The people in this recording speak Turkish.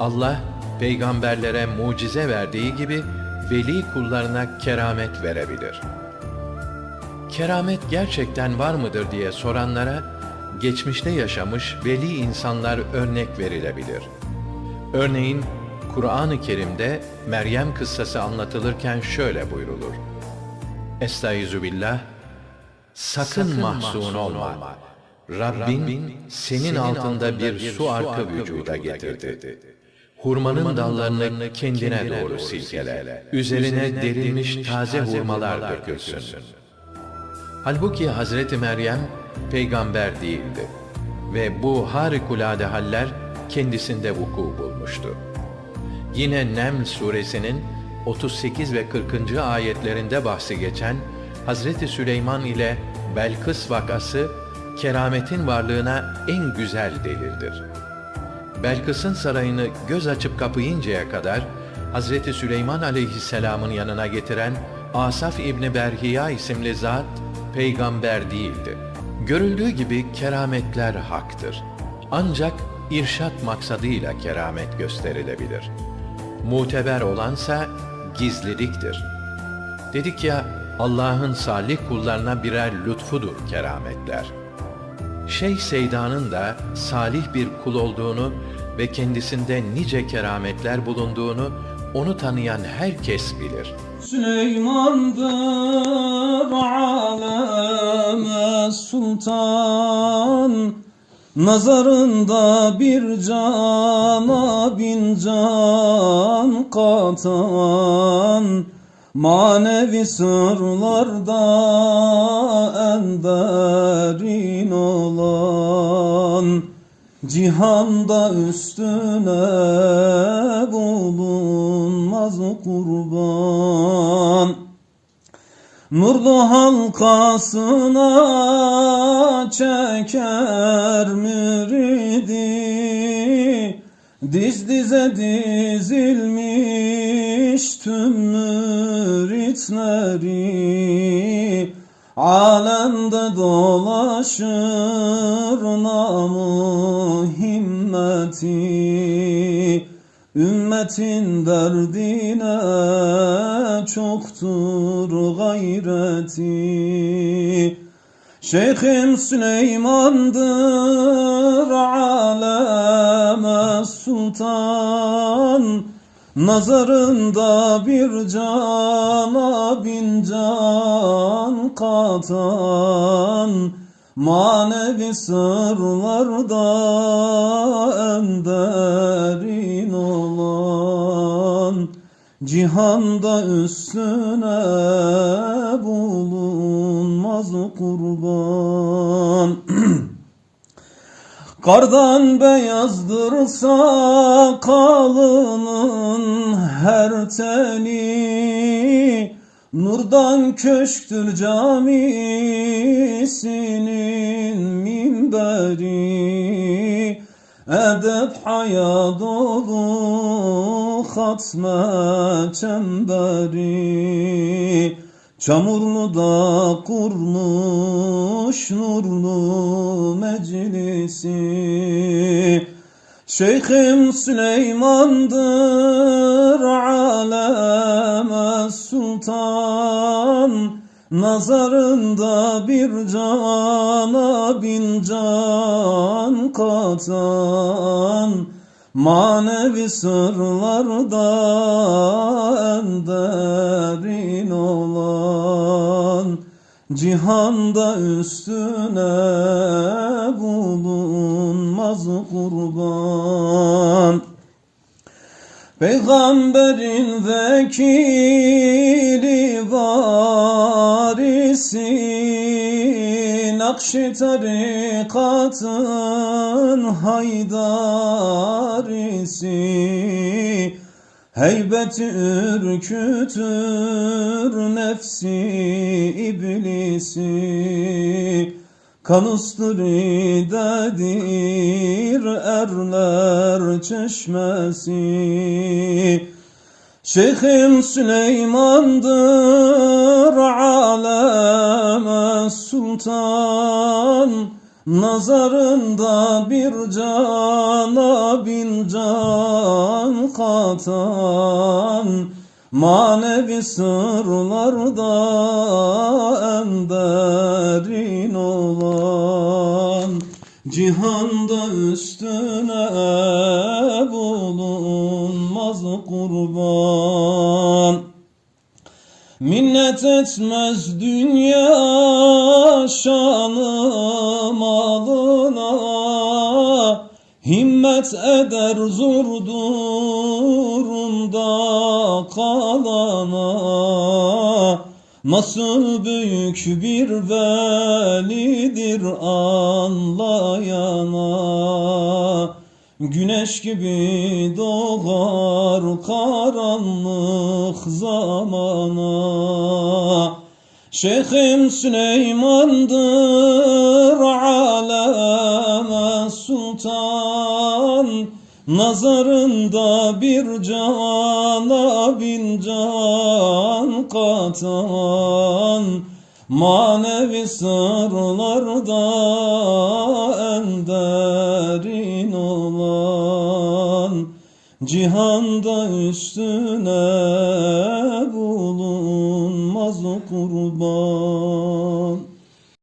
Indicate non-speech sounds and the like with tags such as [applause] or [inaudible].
Allah peygamberlere mucize verdiği gibi veli kullarına keramet verebilir. Keramet gerçekten var mıdır diye soranlara geçmişte yaşamış veli insanlar örnek verilebilir. Örneğin Kur'an-ı Kerim'de Meryem kıssası anlatılırken şöyle buyrulur. Estaizu billah Sakın, mahzun olma. Rabbin, senin, altında bir su arka vücuda getirdi. Hurmanın dallarını kendine doğru silkele. Üzerine derilmiş taze hurmalar dökülsün. Halbuki Hazreti Meryem peygamber değildi ve bu harikulade haller kendisinde vuku bulmuştu. Yine Neml suresinin 38 ve 40. ayetlerinde bahsi geçen Hazreti Süleyman ile Belkıs vakası kerametin varlığına en güzel delildir. Belkıs'ın sarayını göz açıp kapayıncaya kadar Hazreti Süleyman aleyhisselamın yanına getiren Asaf İbni Berhiya isimli zat peygamber değildi. Görüldüğü gibi kerametler haktır. Ancak irşat maksadıyla keramet gösterilebilir. Muteber olansa gizliliktir. Dedik ya Allah'ın salih kullarına birer lütfudur kerametler. Şeyh Seyda'nın da salih bir kul olduğunu ve kendisinde nice kerametler bulunduğunu onu tanıyan herkes bilir. Süleyman'dır aleme sultan Nazarında bir cana bin can katan Manevi sırlarda en derin olan Cihanda üstüne bulunmaz kurban. Nurlu halkasına çeker müridi Diz dize dizilmiş tüm müritleri Alemde dolaşır namı himmeti. Ümmetin derdine çoktur gayreti Şeyhim Süleyman'dır aleme sultan. Nazarında bir cana bin can katan. Manevi sırlarda en derin olan Cihanda üstüne bulunmaz kurban. [clears throat] Kardan beyazdır sakalının her teli Nurdan köşktür camisinin minberi Edep haya dolu hatme çemberi. Çamurlu da kurmuş nurlu meclisi. Şeyhim Süleyman'dır aleme sultan Nazarında bir cana bin can katan Manevi sırlarda en derin olan Cihanda üstüne bulunmaz kurban Peygamberin vekili varisi Nakşi tarikatın haydarisi. Heybeti ürkütür nefsi iblisi Kan dedir erler çeşmesi. Şeyhim Süleyman'dır aleme sultan. Nazarında bir cana bin can katan Manevi sırlarda en derin olan Cihanda üstüne bulunmaz kurban. Minnet etmez dünya şanı malına Himmet eder zor durumda kalana Nasıl büyük bir velidir anlayana. Güneş gibi doğar karanlık zamana. Şeyhim Süleyman'dır aleme sultan Nazarında bir cana bin can katan Manevi sırlarda en derin olan Cihanda üstüne bulunmaz kurban